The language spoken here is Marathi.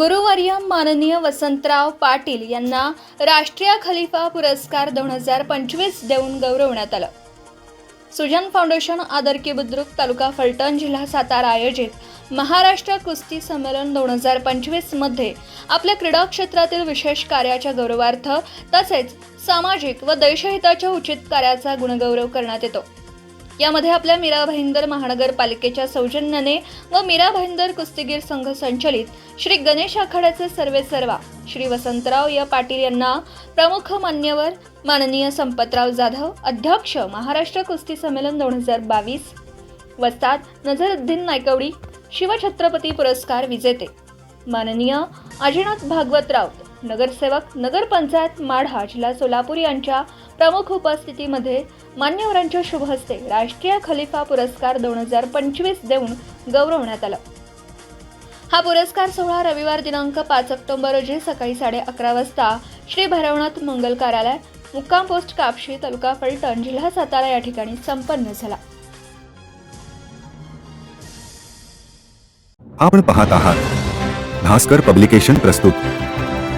गुरुवर्य माननीय वसंतराव पाटील यांना राष्ट्रीय खलिफा पुरस्कार दोन हजार पंचवीस देऊन गौरवण्यात आलं. सुजन फाउंडेशन आदरकी बुद्रुक तालुका फलटण जिल्हा सातारा आयोजित महाराष्ट्र कुस्ती संमेलन दोन हजार पंचवीसमध्ये आपल्या क्रीडा क्षेत्रातील विशेष कार्याच्या गौरवार्थ तसेच सामाजिक व देशहिताच्या उचित कार्याचा गुणगौरव करण्यात येतो. यामध्ये आपल्या मीरा भाईंदर महानगरपालिकेच्या सौजन्याने व मीरा भाईंदर कुस्तीगीर संघ संचलित श्री गणेश आखाड्याचे सर्वे सर्वा. श्री वसंतराव या. पाटील यांना प्रमुख मान्यवर माननीय संपतराव जाधव अध्यक्ष महाराष्ट्र कुस्ती संमेलन दोन हजार बावीस. वस्ताद नझरुद्दीन नायकवडी शिवछत्रपती पुरस्कार विजेते. माननीय अजिनाथ भागवतराव नगरसेवक नगरपंचायत माढा जिल्हा सोलापूर यांच्या प्रमुख उपस्थितीमध्ये मान्यवरांच्या शुभ हस्ते राष्ट्रीय खलिफा पुरस्कार दोन हजार पंचवीस देऊन गौरवण्यात आलं. हा पुरस्कार सोहळा रविवार दिनांक पाच ऑक्टोबर रोजी सकाळी साडे अकरा वाजता श्री भैरवनाथ मंगल कार्यालय मुक्काम पोस्ट कापशी तालुका फलटण जिल्हा सातारा या ठिकाणी संपन्न झाला. आपण पाहत आहात. भास्कर पब्लिकेशन प्रस्तुत.